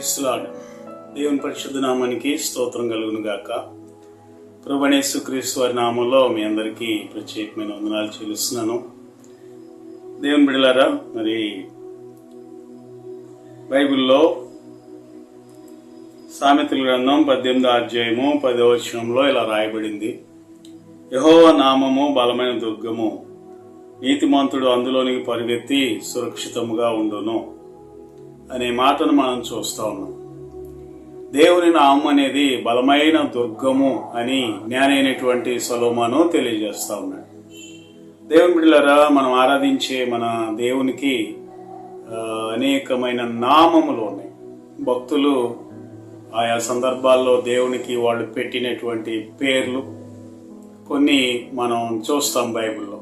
క్రీస్తులాడ్. దేవుని పరిశుద్ధ నామానికి స్తోత్రం కలుగును గాక ప్రభణేశు క్రీస్తు వారి నామంలో మీ అందరికీ ప్రత్యేకమైన వందనాలు చెల్లిస్తున్నాను. దేవుని బిడలారా మరి బైబిల్లో సామెతల గ్రంథం పద్దెనిమిదో అధ్యాయము పదో వచనంలో ఇలా రాయబడింది. యహోవ నామము బలమైన దుర్గము నీతిమంతుడు అందులోనికి పరిగెత్తి సురక్షితముగా ఉండును. అనే మాటను మనం చూస్తా ఉన్నాం. దేవుని నామం అనేది బలమైన దుర్గము అని జ్ఞానైనటువంటి సలోమాను తెలియజేస్తూ ఉన్నాడు. దేవుని బిడ్డలరా మనం ఆరాధించే మన దేవునికి అనేకమైన నామములు ఉన్నాయి. భక్తులు ఆయా సందర్భాల్లో దేవునికి వాళ్ళు పెట్టినటువంటి పేర్లు కొన్ని మనం చూస్తాం బైబిల్లో.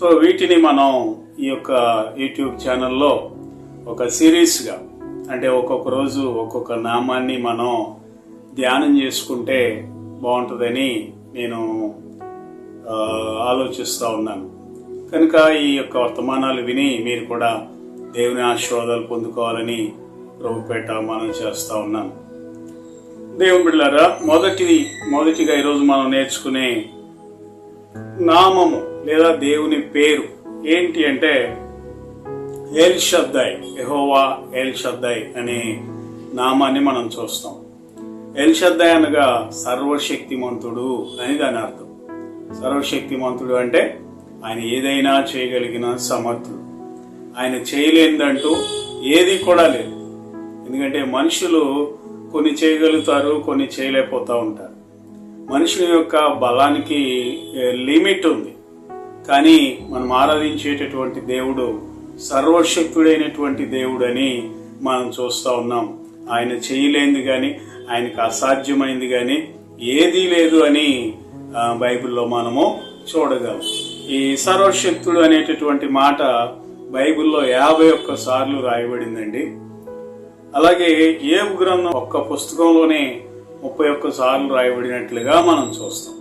సో వీటిని మనం ఈ యొక్క యూట్యూబ్ ఛానల్లో ఒక సిరీస్గా అంటే ఒక్కొక్క రోజు ఒక్కొక్క నామాన్ని మనం ధ్యానం చేసుకుంటే బాగుంటుందని నేను ఆలోచిస్తూ ఉన్నాను. కనుక ఈ యొక్క వర్తమానాలు విని మీరు కూడా దేవుని ఆశీర్వాదాలు పొందుకోవాలని ప్రభుపేట మనం చేస్తూ ఉన్నాను. దేవుని బిళ్ళారా మొదటి మొదటిగా ఈరోజు మనం నేర్చుకునే నామము లేదా దేవుని పేరు ఏంటి అంటే ఎల్ షద్దాయ్ ఎహోవా ఎల్ షద్దాయ్ అనే నామాన్ని మనం చూస్తాం. ఎల్ షద్దాయ్ అనగా సర్వశక్తిమంతుడు అని దాని అర్థం. సర్వశక్తిమంతుడు అంటే ఆయన ఏదైనా చేయగలిగిన సమర్థుడు. ఆయన చేయలేనిదంటూ ఏది కూడా లేదు. ఎందుకంటే మనుషులు కొన్ని చేయగలుగుతారు కొన్ని చేయలేకపోతూ ఉంటారు. మనుషుల యొక్క బలానికి లిమిట్ ఉంది. కానీ మనం ఆరాధించేటటువంటి దేవుడు సర్వశక్తుడైనటువంటి దేవుడని మనం చూస్తూ ఉన్నాం. ఆయన చేయలేంది కానీ ఆయనకు అసాధ్యమైంది కానీ ఏదీ లేదు అని బైబిల్లో మనము చూడగలం. ఈ సర్వశక్తుడు అనేటటువంటి మాట బైబిల్లో యాభై ఒక్క సార్లు రాయబడిందండి. అలాగే ఏ గ్రంథం ఒక్క పుస్తకంలోనే ముప్పై ఒక్క సార్లు రాయబడినట్లుగా మనం చూస్తాం.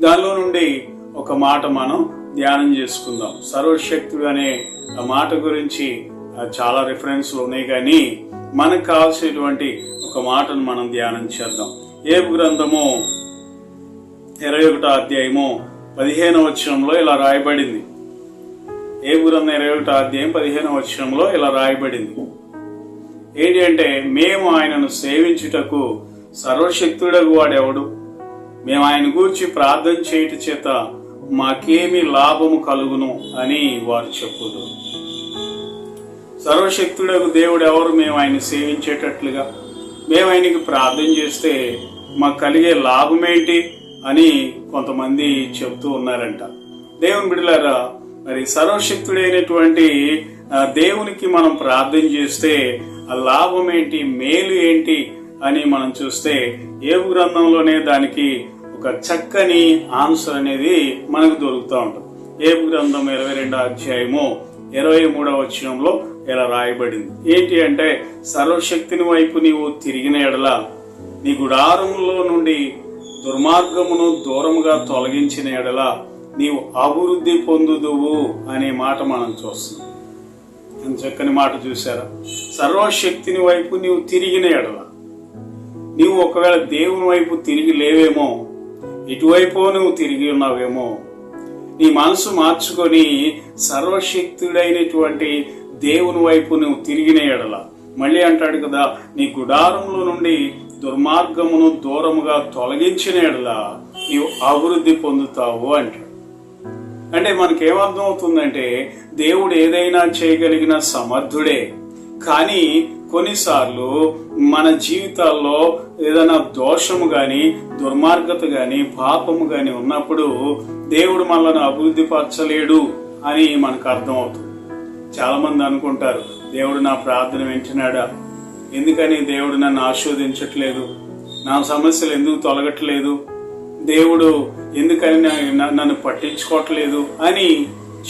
దానిలో నుండి ఒక మాట మనం ధ్యానం చేసుకుందాం. సర్వశక్తుడు అనే ఆ మాట గురించి చాలా రిఫరెన్స్లు ఉన్నాయి కానీ మనకు కావాల్సినటువంటి ఒక మాటను మనం ధ్యానం చేద్దాం. ఏ గ్రంథము ఇరవై ఒకటో అధ్యాయము పదిహేను వచనంలో ఇలా రాయబడింది. ఏ గ్రంథం ఇరవై ఒకటో అధ్యాయం పదిహేను వచనంలో ఇలా రాయబడింది. ఏంటి అంటే మేము ఆయనను సేవించుటకు సర్వశక్తుడకు వాడెవడు? మేము ఆయన గూర్చి ప్రార్థన చేయుట చేత మాకేమి లాభము కలుగును అని వారు చెప్పుదు సర్వశక్తుడకు దేవుడు ఎవరు? మేము ఆయన సేవించేటట్లుగా. మేము ఆయనకి ప్రార్థన చేస్తే మాకు కలిగే లాభం ఏంటి అని కొంతమంది చెప్తూ ఉన్నారంట. దేవుని బిడ్డలారా మరి సర్వశక్తుడైనటువంటి ఆ, దేవునికి మనం ప్రార్థన చేస్తే ఆ లాభం ఏంటి మేలు ఏంటి అని మనం చూస్తే ఏ గ్రంథంలోనే దానికి ఒక చక్కని ఆన్సర్ అనేది మనకు దొరుకుతూ ఉంటుంది. ఏ గ్రంథం ఇరవై రెండో అధ్యాయము ఇరవై మూడవ వచనంలో ఇలా రాయబడింది. ఏంటి అంటే సర్వశక్తిని వైపు నీవు తిరిగిన ఎడల నీ గుడారంలో నుండి దుర్మార్గమును దూరముగా తొలగించిన ఎడల నీవు అభివృద్ధి పొందుదువు అనే మాట మనం చూస్తున్నాం. అని చక్కని మాట చూసారా సర్వశక్తిని వైపు నీవు తిరిగిన ఎడల నీవు ఒకవేళ దేవుని వైపు తిరిగి లేవేమో ఇటువైపు నువ్వు తిరిగి ఉన్నావేమో. నీ మనసు మార్చుకొని సర్వశక్తుడైనటువంటి దేవుని వైపు నువ్వు తిరిగిన ఎడల. మళ్ళీ అంటాడు కదా నీ గుడారంలో నుండి దుర్మార్గమును దూరముగా తొలగించిన ఎడల నీవు అభివృద్ధి పొందుతావు అంటాడు. అంటే మనకేమర్థం అవుతుందంటే దేవుడు ఏదైనా చేయగలిగిన సమర్థుడే. కానీ కొన్నిసార్లు మన జీవితాల్లో ఏదైనా దోషము కానీ దుర్మార్గత కానీ పాపము కానీ ఉన్నప్పుడు దేవుడు మనల్ని అభివృద్ధి పరచలేడు అని మనకు అర్థమవుతుంది. చాలామంది అనుకుంటారు దేవుడు నా ప్రార్థన వింటున్నాడా? ఎందుకని దేవుడు నన్ను ఆస్వాదించట్లేదు నా సమస్యలు ఎందుకు తొలగట్లేదు? దేవుడు ఎందుకని నన్ను పట్టించుకోవట్లేదు? అని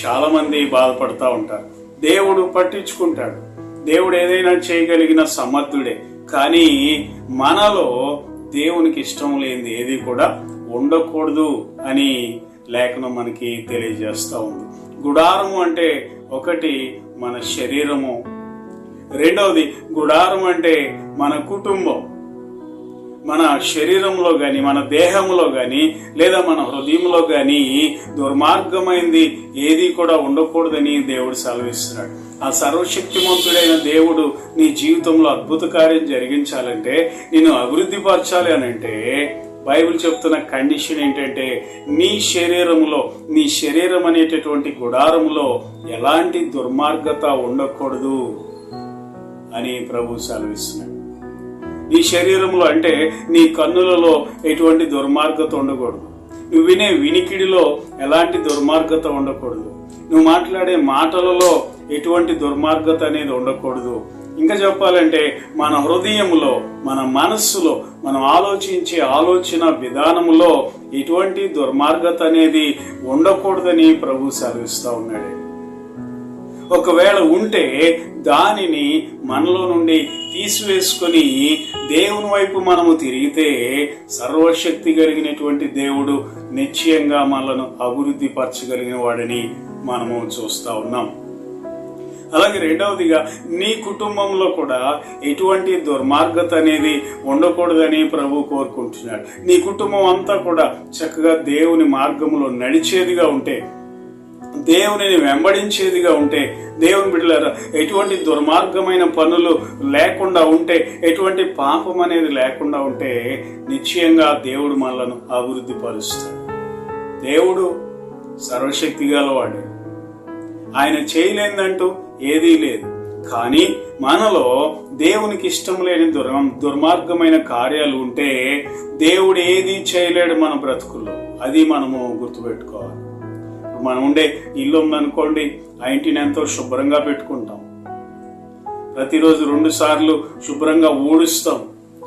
చాలామంది బాధపడుతూ బాధపడతా ఉంటారు. దేవుడు పట్టించుకుంటాడు. దేవుడు ఏదైనా చేయగలిగిన సమర్థుడే. కానీ మనలో దేవునికి ఇష్టం లేనిది ఏది కూడా ఉండకూడదు అని లేఖనం మనకి తెలియజేస్తూ ఉంది. గుడారము అంటే ఒకటి మన శరీరము. రెండవది గుడారం అంటే మన కుటుంబం. మన శరీరంలో కానీ మన దేహంలో కానీ లేదా మన హృదయంలో కానీ దుర్మార్గమైంది ఏది కూడా ఉండకూడదని దేవుడు సెలవిస్తున్నాడు. ఆ సర్వశక్తిమంతుడైన దేవుడు నీ జీవితంలో అద్భుత కార్యం జరిగించాలంటే నేను అభివృద్ధి పరచాలి అని అంటే బైబిల్ చెప్తున్న కండిషన్ ఏంటంటే నీ శరీరంలో నీ శరీరం అనేటటువంటి గుడారంలో ఎలాంటి దుర్మార్గత ఉండకూడదు అని ప్రభు సెలవిస్తున్నాడు. నీ శరీరంలో అంటే నీ కన్నులలో ఎటువంటి దుర్మార్గత ఉండకూడదు. నువ్వు వినే వినికిడిలో ఎలాంటి దుర్మార్గత ఉండకూడదు. నువ్వు మాట్లాడే మాటలలో ఎటువంటి దుర్మార్గత అనేది ఉండకూడదు. ఇంకా చెప్పాలంటే మన హృదయంలో మన మనస్సులో మనం ఆలోచించే ఆలోచన విధానములో ఎటువంటి దుర్మార్గత అనేది ఉండకూడదని ప్రభు సెలవిస్తూ ఉన్నాడు. ఒకవేళ ఉంటే దానిని మనలో నుండి తీసివేసుకొని దేవుని వైపు మనము తిరిగితే సర్వశక్తి కలిగినటువంటి దేవుడు నిశ్చయంగా మనలను అభివృద్ధి పరచగలిగిన వాడని మనము చూస్తా ఉన్నాం. అలాగే రెండవదిగా నీ కుటుంబంలో కూడా ఎటువంటి దుర్మార్గత అనేది ఉండకూడదని ప్రభు కోరుకుంటున్నాడు. నీ కుటుంబం అంతా కూడా చక్కగా దేవుని మార్గంలో నడిచేదిగా ఉంటే దేవునిని వెంబడించేదిగా ఉంటే దేవుని బిడ్డలారా ఎటువంటి దుర్మార్గమైన పనులు లేకుండా ఉంటే ఎటువంటి పాపం అనేది లేకుండా ఉంటే నిశ్చయంగా దేవుడు మనలను అభివృద్ధి పరుస్తాడు. దేవుడు సర్వశక్తి గలవాడు. ఆయన చేయలేదంటూ ఏదీ లేదు. కానీ మనలో దేవునికి ఇష్టం లేని దుర్ దుర్మార్గమైన కార్యాలు ఉంటే దేవుడు ఏది చేయలేడు మన బ్రతుకుల్లో. అది మనము గుర్తుపెట్టుకోవాలి. మనం ఉండే ఇల్లు ఉందనుకోండి ఆ ఇంటిని ఎంతో శుభ్రంగా పెట్టుకుంటాం. ప్రతిరోజు రెండు సార్లు శుభ్రంగా ఊడుస్తాం.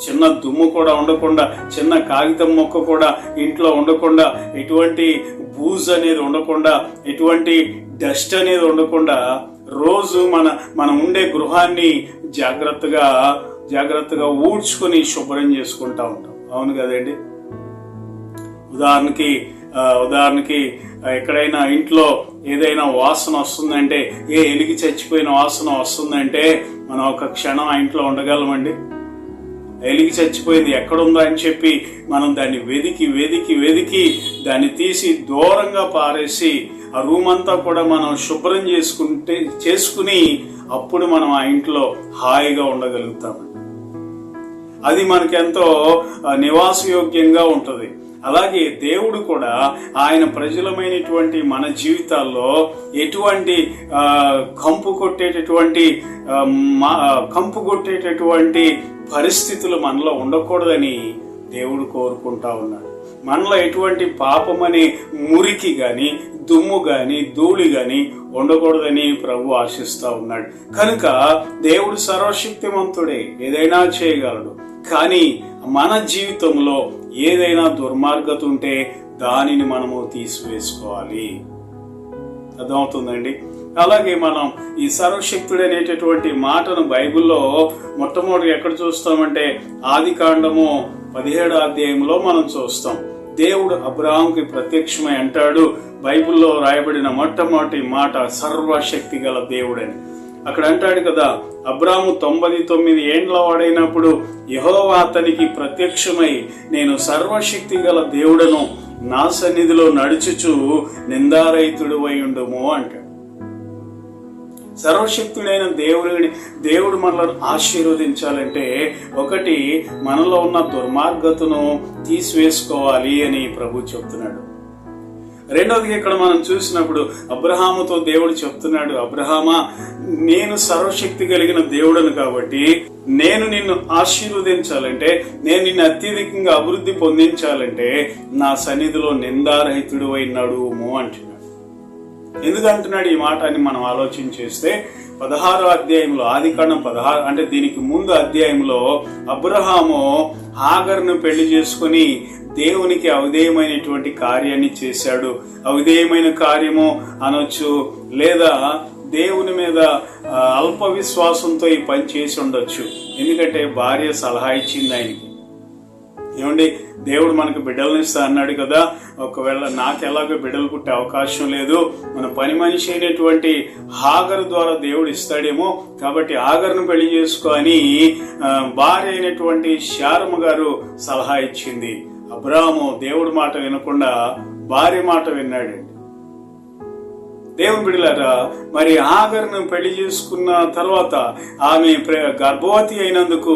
చిన్న దుమ్ము కూడా ఉండకుండా చిన్న కాగితం మొక్క కూడా ఇంట్లో ఉండకుండా ఎటువంటి బూజ్ అనేది ఉండకుండా ఎటువంటి డస్ట్ అనేది ఉండకుండా రోజు మన మనం ఉండే గృహాన్ని జాగ్రత్తగా జాగ్రత్తగా ఊడ్చుకొని శుభ్రం చేసుకుంటా ఉంటాం. అవును కదండి? ఉదాహరణకి ఉదాహరణకి ఎక్కడైనా ఇంట్లో ఏదైనా వాసన వస్తుందంటే ఏ ఎలిగి చచ్చిపోయిన వాసన వస్తుందంటే మనం ఒక క్షణం ఆ ఇంట్లో ఉండగలమండి? ఎలిగి చచ్చిపోయింది ఎక్కడుందో అని చెప్పి మనం దాన్ని వెదికి వెదికి వెదికి దాన్ని తీసి దూరంగా పారేసి ఆ రూమ్ అంతా కూడా మనం శుభ్రం చేసుకుంటే చేసుకుని అప్పుడు మనం ఆ ఇంట్లో హాయిగా ఉండగలుగుతాం అది మనకెంతో నివాసయోగ్యంగా ఉంటుంది. అలాగే దేవుడు కూడా ఆయన ప్రజలమైనటువంటి మన జీవితాల్లో ఎటువంటి కంపు కొట్టేటటువంటి మా- కంపు కొట్టేటటువంటి పరిస్థితులు మనలో ఉండకూడదని దేవుడు కోరుకుంటా ఉన్నాడు. మనలో ఎటువంటి పాపం అనే మురికి కానీ దుమ్ము కానీ ధూళి కానీ ఉండకూడదని ప్రభు ఆశిస్తూ ఉన్నాడు. కనుక దేవుడు సర్వశక్తిమంతుడే ఏదైనా చేయగలడు. కానీ మన జీవితంలో ఏదైనా దుర్మార్గత ఉంటే దానిని మనము తీసివేసుకోవాలి. అర్థమవుతుందండి? అలాగే మనం ఈ సర్వశక్తుడు అనేటటువంటి మాటను బైబిల్లో మొట్టమొదటి ఎక్కడ చూస్తామంటే ఆది కాండము పదిహేడు అధ్యాయంలో మనం చూస్తాం. దేవుడు అబ్రాహాంకి ప్రత్యక్షమై అంటాడు బైబిల్లో రాయబడిన మొట్టమొదటి మాట సర్వశక్తి గల దేవుడని. అక్కడ అంటాడు కదా అబ్రాము తొంభై తొమ్మిది ఏండ్ల వాడైనప్పుడు యహోవా అతనికి ప్రత్యక్షమై నేను సర్వశక్తి గల దేవుడను నా సన్నిధిలో నడుచుచు నిందారహితుడు ఉండుము అంటాడు. సర్వశక్తుడైన దేవుడిని దేవుడు మనలను ఆశీర్వదించాలంటే ఒకటి మనలో ఉన్న దుర్మార్గతను తీసివేసుకోవాలి అని ప్రభు చెప్తున్నాడు. రెండవది ఇక్కడ మనం చూసినప్పుడు అబ్రహాముతో దేవుడు చెప్తున్నాడు అబ్రహామా నేను సర్వశక్తి కలిగిన దేవుడను కాబట్టి నేను నిన్ను ఆశీర్వదించాలంటే నేను నిన్ను అత్యధికంగా అభివృద్ధి పొందించాలంటే నా సన్నిధిలో నిందారహితుడు అయినాడు అంటున్నాడు. ఎందుకు అంటున్నాడు ఈ మాట అని మనం ఆలోచన చేస్తే పదహారో అధ్యాయంలో ఆదికాండం పదహారు అంటే దీనికి ముందు అధ్యాయంలో అబ్రహాము హాగర్ను పెళ్ళి చేసుకుని దేవునికి అవిధేయమైనటువంటి కార్యాన్ని చేశాడు. అవిధేయమైన కార్యము అనొచ్చు లేదా దేవుని మీద అల్ప విశ్వాసంతో ఈ పని చేసి ఉండొచ్చు. ఎందుకంటే భార్య సలహా ఇచ్చింది ఆయనకి. ఏమండి? దేవుడు మనకు బిడ్డలను ఇస్తా అన్నాడు కదా ఒకవేళ నాకు ఎలాగో బిడ్డలు పుట్టే అవకాశం లేదు మన పని మనిషి అయినటువంటి హాగర్ ద్వారా దేవుడు ఇస్తాడేమో కాబట్టి ఆగర్ను పెళ్ళి చేసుకొని భార్య అయినటువంటి శారమ్మ గారు సలహా ఇచ్చింది. అబ్రాహము దేవుడి మాట వినకుండా భార్య మాట విన్నాడండి దేవుని బిడ్డలారా మరి ఆగర్ను పెళ్ళి చేసుకున్న తర్వాత ఆమె ప్ర- గర్భవతి అయినందుకు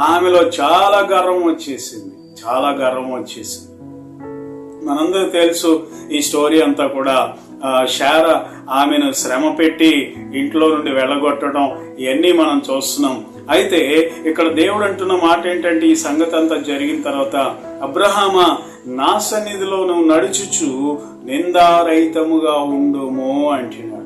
ఆమెలో చాలా గర్వం వచ్చేసింది. చాలా గర్వం వచ్చేసింది. మనందరూ తెలుసు ఈ స్టోరీ అంతా కూడా. ఆ, శార ఆమెను శ్రమ పెట్టి ఇంట్లో నుండి వెళ్ళగొట్టడం ఇవన్నీ మనం చూస్తున్నాం. అయితే ఇక్కడ దేవుడు అంటున్న మాట ఏంటంటే ఈ సంగతి అంతా జరిగిన తర్వాత అబ్రహామ నా సన్నిధిలో నువ్వు నడుచుచు నిందారహితముగా ఉండుము అంటున్నాడు.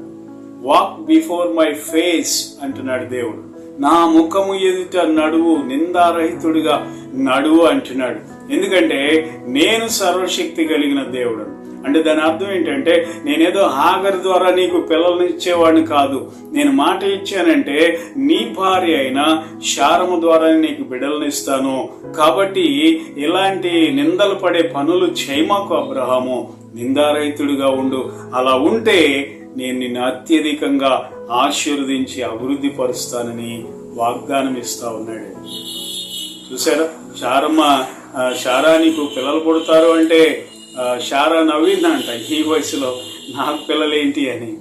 వాక్ బిఫోర్ మై ఫేస్ అంటున్నాడు దేవుడు. నా ముఖము ఎదుట నడువు నిందారహితుడిగా నడువు అంటున్నాడు. ఎందుకంటే నేను సర్వశక్తి కలిగిన దేవుడు అంటే దాని అర్థం ఏంటంటే నేనేదో హాగర్ ద్వారా నీకు పిల్లల్ని ఇచ్చేవాడిని కాదు. నేను మాట ఇచ్చానంటే నీ భార్య అయిన శారము ద్వారా నీకు బిడ్డలను ఇస్తాను. కాబట్టి ఇలాంటి నిందలు పడే పనులు చేయమాకు అబ్రహాము. నిందారహితుడిగా ఉండు. అలా ఉంటే నేను నిన్ను అత్యధికంగా ఆశీర్వదించి అభివృద్ధి పరుస్తానని వాగ్దానం ఇస్తా ఉన్నాడు. చూసారా శారమ్మ శారా నీకు పిల్లలు పుడతారు అంటే ఆ, శారా నవ్విందంట ఈ వయసులో. నాకు పిల్లలేంటి అని.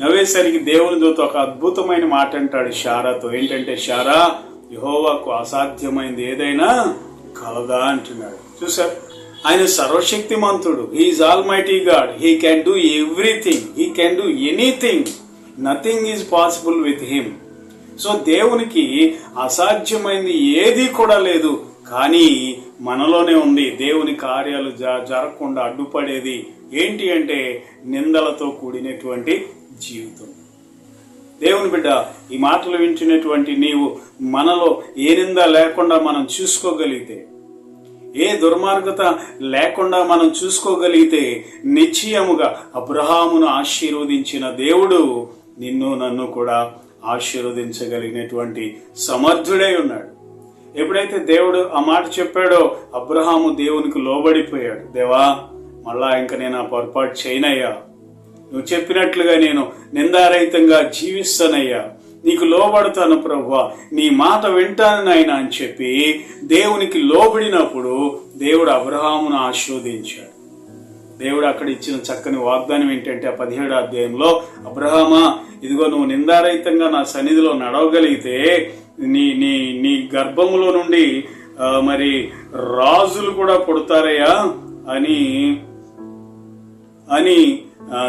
నవ్వేసరికి దేవుని దూత ఒక అద్భుతమైన మాట అంటాడు శారాతో. ఏంటంటే శారా యహోవాకు అసాధ్యమైంది ఏదైనా కలదా అంటున్నాడు. చూసారు ఆయన సర్వశక్తిమంతుడు. He's almighty god he can do everything he can do anything nothing is possible with him so దేవునికి అసాధ్యమైంది ఏది కూడా లేదు. కానీ మనలోనే ఉంది దేవుని కార్యాలు జరగకుండా అడ్డుపడేది ఏంటి అంటే నిందలతో కూడినటువంటి జీవితం. దేవుని బిడ్డ ఈ మాటలు వింటున్నటువంటి నీవు మనలో ఏ నింద లేకుండా మనం చూసుకోగలిగితే ఏ దుర్మార్గత లేకుండా మనం చూసుకోగలిగితే నిశ్చయముగా అబ్రహామును ఆశీర్వదించిన దేవుడు నిన్ను నన్ను కూడా ఆశీర్వదించగలిగినటువంటి సమర్థుడై ఉన్నాడు. ఎప్పుడైతే దేవుడు ఆ మాట చెప్పాడో అబ్రహాము దేవునికి లోబడిపోయాడు. దేవా మళ్ళా ఇంకా నేను ఆ పొరపాటు చేయనయ్యా. నువ్వు చెప్పినట్లుగా నేను నిందారహితంగా జీవిస్తానయ్యా. నీకు లోబడతాను ప్రభు నీ మాట వింటాను నాయన అని చెప్పి దేవునికి లోబడినప్పుడు దేవుడు అబ్రహామును ఆశీర్వదించాడు. దేవుడు అక్కడ ఇచ్చిన చక్కని వాగ్దానం ఏంటంటే ఆ పదిహేడు అధ్యాయంలో అబ్రహామా ఇదిగో నువ్వు నిందారహితంగా నా సన్నిధిలో నడవగలిగితే నీ నీ నీ గర్భములో నుండి మరి రాజులు కూడా పుడతారయ్యా అని అని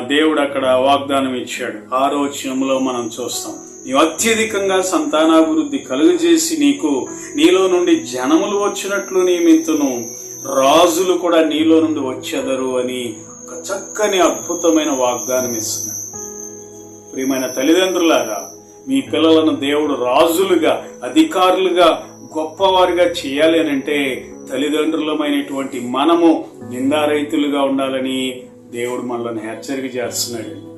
దేవుడు అక్కడ వాగ్దానం ఇచ్చాడు. ఆ వచనంలో మనం చూస్తాం. నీవు అత్యధికంగా సంతానాభివృద్ధి కలుగజేసి నీకు నీలో నుండి జనములు వచ్చినట్లు నియమితును. రాజులు కూడా నీలో నుండి వచ్చెదరు అని ఒక చక్కని అద్భుతమైన వాగ్దానం ఇస్తున్నాడు. ప్రియమైన తల్లిదండ్రులారా మీ పిల్లలను దేవుడు రాజులుగా అధికారులుగా గొప్పవారిగా చేయాలి అని అంటే తల్లిదండ్రులమైనటువంటి మనము నిందారైతులుగా ఉండాలని దేవుడు మనల్ని హెచ్చరిక చేస్తున్నాడు.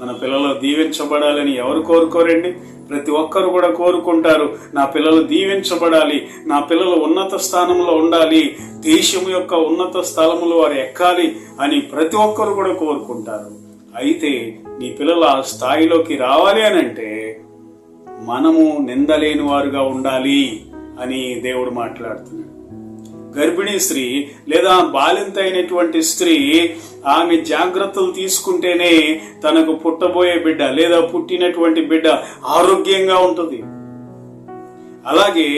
మన పిల్లలు దీవించబడాలని ఎవరు కోరుకోరండి? ప్రతి ఒక్కరు కూడా కోరుకుంటారు నా పిల్లలు దీవించబడాలి నా పిల్లలు ఉన్నత స్థానంలో ఉండాలి దేశం యొక్క ఉన్నత స్థలములు వారు ఎక్కాలి అని ప్రతి ఒక్కరు కూడా కోరుకుంటారు. అయితే నీ పిల్లలు ఆ స్థాయిలోకి రావాలి అని అంటే మనము నిందలేని వారుగా ఉండాలి అని దేవుడు మాట్లాడుతున్నాడు. గర్భిణీ స్త్రీ లేదా బాలింత అయినటువంటి స్త్రీ ఆమె జాగ్రత్తలు తీసుకుంటేనే తనకు పుట్టబోయే బిడ్డ లేదా పుట్టినటువంటి బిడ్డ ఆరోగ్యంగా ఉంటుంది. అలాగే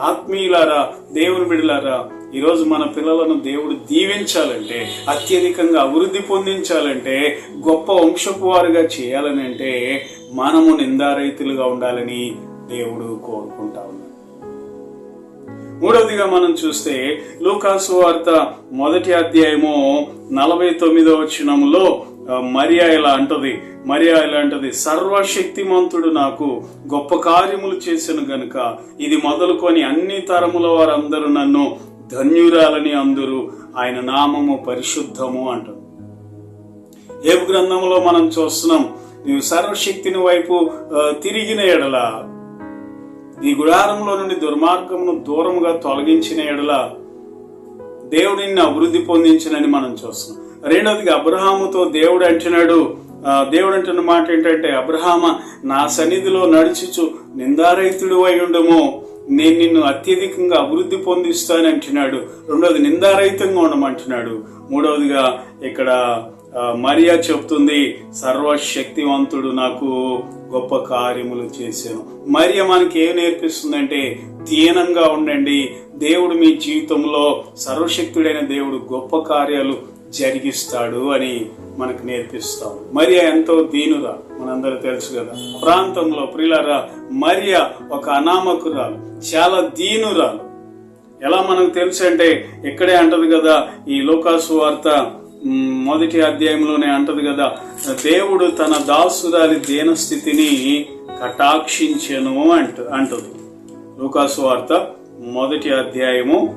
ఆత్మీయులారా దేవుని బిడ్డలారా ఈరోజు మన పిల్లలను దేవుడు దీవించాలంటే అత్యధికంగా అభివృద్ధి పొందించాలంటే గొప్ప వంశపు వారుగా చేయాలని అంటే మనము నిందారైతులుగా ఉండాలని దేవుడు కోరుకుంటా ఉన్నాడు. మూడవదిగా మనం చూస్తే లూకాసు వార్త మొదటి అధ్యాయము నలభై తొమ్మిదో వచనములో ఆ, మరియా ఇలా అంటది మరియా ఇలా అంటది సర్వశక్తిమంతుడు నాకు గొప్ప కార్యములు చేసిన గనుక ఇది మొదలుకొని అన్ని తరముల వారందరూ నన్ను ధన్యురాలని అందరూ. ఆయన నామము పరిశుద్ధము అంటారు ఏ గ్రంథంలో మనం చూస్తున్నాం నీవు సర్వశక్తిని వైపు తిరిగిన ఎడల ఈ గుడారంలో నుండి దుర్మార్గమును దూరముగా తొలగించిన ఎడల దేవుడు నిన్ను అభివృద్ధి పొందించినని మనం చూస్తున్నాం. రెండవదిగా అబ్రహాముతో దేవుడు అంటున్నాడు దేవుడు అంటున్న మాట ఏంటంటే అబ్రహామ నా సన్నిధిలో నడుచుచు నిందారహితుడు అయి ఉండము నేను నిన్ను అత్యధికంగా అభివృద్ధి పొందిస్తాను అంటున్నాడు. రెండవది నిందారహితంగా ఉండమంటున్నాడు మూడవదిగా ఇక్కడ మరియా చెప్తుంది సర్వశక్తివంతుడు నాకు గొప్ప కార్యములు చేశాను. మరియ మనకి ఏం నేర్పిస్తుందంటే దీనంగా ఉండండి. దేవుడు మీ జీవితంలో సర్వశక్తుడైన దేవుడు గొప్ప కార్యాలు జరిగిస్తాడు అని మనకు నేర్పిస్తాం మరియ ఎంతో దీనురా మనందరూ తెలుసు కదా. ప్రాంతంలో ప్రిలరా మరియ ఒక అనామకురాలు చాలా దీనురాలు. ఎలా మనకు తెలుసు అంటే ఇక్కడే అంటది కదా ఈ లోకాసు వార్త మొదటి అధ్యాయంలోనే అంటది కదా దేవుడు తన దాసురాలి దీనస్థితిని కటాక్షించెను అంట అంటది. లూకాసు వార్త మొదటి అధ్యాయము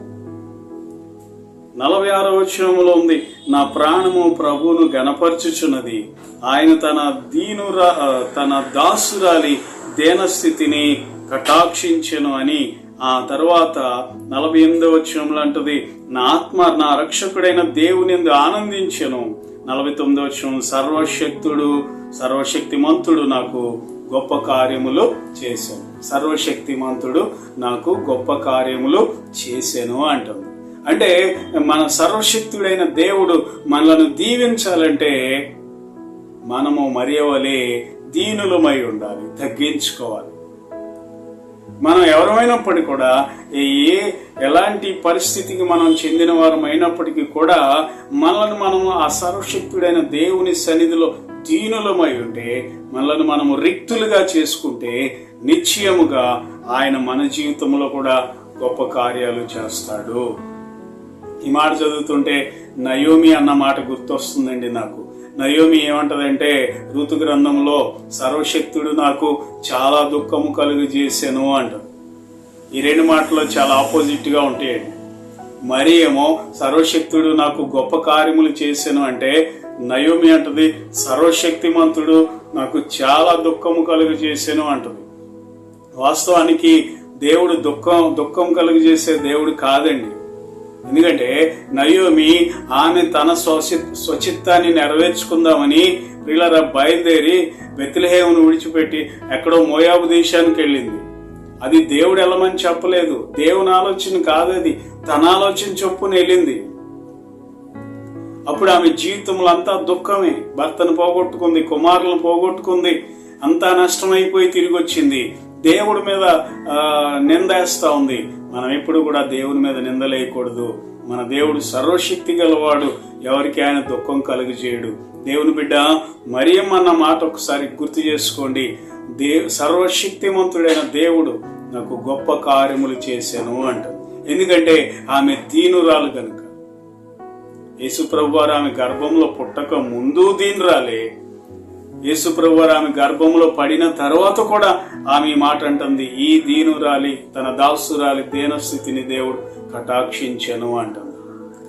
నలభై ఆరో వచనంలో ఉంది నా ప్రాణము ప్రభువును గణపరచుచున్నది ఆయన తన దీనురా తన దాసురాలి దేనస్థితిని కటాక్షించెను అని ఆ తర్వాత నలభై ఎనిమిదో వచనంలో అంటది నా ఆత్మ నా రక్షకుడైన దేవుని ఆనందించను ఆనందించెను. నలభై తొమ్మిదో వచనం సర్వశక్తుడు సర్వశక్తిమంతుడు నాకు గొప్ప కార్యములు చేశాను. సర్వశక్తిమంతుడు నాకు గొప్ప కార్యములు చేశాను అంటుంది. అంటే మన సర్వశక్తుడైన దేవుడు మనలను దీవించాలంటే మనము మరియవలే దీనులమై ఉండాలి తగ్గించుకోవాలి. మనం ఎవరమైనప్పటికీ కూడా ఏ ఎలాంటి పరిస్థితికి మనం చెందిన వారం అయినప్పటికీ కూడా మనల్ని మనము ఆ సర్వశక్తుడైన దేవుని సన్నిధిలో దీనులమై ఉంటే మనల్ని మనము రిక్తులుగా చేసుకుంటే నిశ్చయముగా ఆయన మన జీవితంలో కూడా గొప్ప కార్యాలు చేస్తాడు. ఈ మాట చదువుతుంటే నయోమి అన్న మాట గుర్తొస్తుందండి నాకు. నయోమి ఏమంటదంటే ఋతు గ్రంథంలో సర్వశక్తుడు నాకు చాలా దుఃఖము కలుగు చేశాను అంట. ఈ రెండు మాటలు చాలా ఆపోజిట్గా ఉంటాయండి. మరి ఏమో సర్వశక్తుడు నాకు గొప్ప కార్యములు చేశాను అంటే నయోమి అంటది సర్వశక్తిమంతుడు నాకు చాలా దుఃఖము కలుగు చేశాను అంటది. వాస్తవానికి దేవుడు దుఃఖం దుఃఖం కలుగు చేసే దేవుడు కాదండి. ఎందుకంటే నయోమి ఆమె తన స్వచి స్వచిత్తాన్ని నెరవేర్చుకుందామని వీళ్ళ బయలుదేరి బెత్లహేమును విడిచిపెట్టి ఎక్కడో మోయాబు దేశానికి వెళ్ళింది. అది దేవుడు వెళ్ళమని చెప్పలేదు. దేవుని ఆలోచన కాదది. తన ఆలోచన చొప్పున వెళ్ళింది. అప్పుడు ఆమె జీవితంలో అంతా దుఃఖమే. భర్తను పోగొట్టుకుంది కుమారులను పోగొట్టుకుంది. అంతా నష్టమైపోయి తిరిగి వచ్చింది దేవుడి మీద నిందేస్తూ ఉంది. మనం ఎప్పుడు కూడా దేవుని మీద నిందలేయకూడదు మన దేవుడు సర్వశక్తి గలవాడు. ఎవరికి ఆయన దుఃఖం కలుగజేయడు. దేవుని బిడ్డ మరియం అన్న మాట ఒకసారి గుర్తు చేసుకోండి. దే సర్వశక్తిమంతుడైన దేవుడు నాకు గొప్ప కార్యములు చేశాను అంట. ఎందుకంటే ఆమె దీనురాలు గనుక. యేసుప్రభు వారు ఆమె గర్భంలో పుట్టక ముందు దీనురాలే. యేసుప్రభు వారు ఆమె గర్భంలో పడిన తర్వాత కూడా ఆమె ఈ మాట అంటుంది ఈ దీనురాలి తన దాసురాలి దేనస్థితిని దేవుడు కటాక్షించను అంటుంది.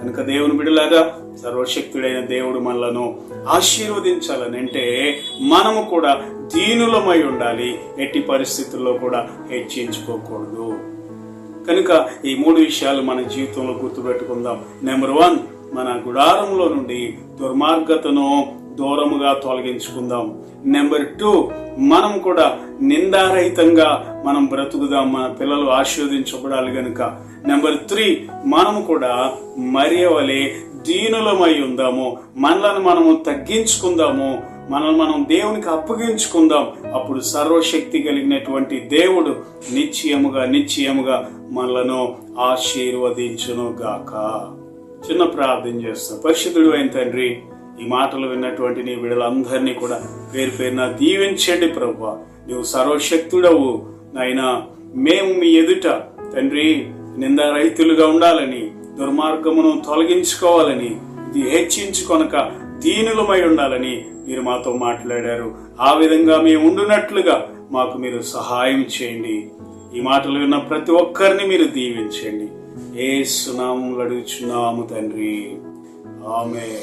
కనుక దేవుని బిడలాగా సర్వశక్తుడైన దేవుడు మనలను ఆశీర్వదించాలని అంటే మనము కూడా దీనులమై ఉండాలి ఎట్టి పరిస్థితుల్లో కూడా హెచ్చించుకోకూడదు. కనుక ఈ మూడు విషయాలు మన జీవితంలో గుర్తుపెట్టుకుందాం. నెంబర్ వన్ మన గుడారంలో నుండి దుర్మార్గతను దూరముగా తొలగించుకుందాం. నెంబర్ టూ మనం కూడా నిందారహితంగా మనం బ్రతుకుదాం. మన పిల్లలు ఆశీర్వదించబడాలి గనుక. నెంబర్ త్రీ మనం కూడా మరియవలే దీనులమై ఉందాము. మనలను మనము తగ్గించుకుందాము. మనల్ని మనం దేవునికి అప్పగించుకుందాం. అప్పుడు సర్వశక్తి కలిగినటువంటి దేవుడు నిశ్చయముగా నిశ్చయముగా మనలను ఆశీర్వదించును గాక చిన్న ప్రార్థన చేస్తాం. పరిశుద్ధుడు అయిన తండ్రి ఈ మాటలు విన్నటువంటి నీ బిడ్డలందరినీ కూడా పేరు పేరున దీవించండి ప్రభు. నువ్వు సర్వశక్తుడవు. నాయనా మేము మీ ఎదుట తండ్రి నింద రైతులుగా ఉండాలని దుర్మార్గమును తొలగించుకోవాలని ఇది హెచ్చించుకొనక దీనులమై ఉండాలని మీరు మాతో మాట్లాడారు. ఆ విధంగా మేము ఉండునట్లుగా మాకు మీరు సహాయం చేయండి. ఈ మాటలు విన్న ప్రతి ఒక్కరిని మీరు దీవించండి. ఏ సునాములు అడుగుచున్నాము తండ్రి. ఆమె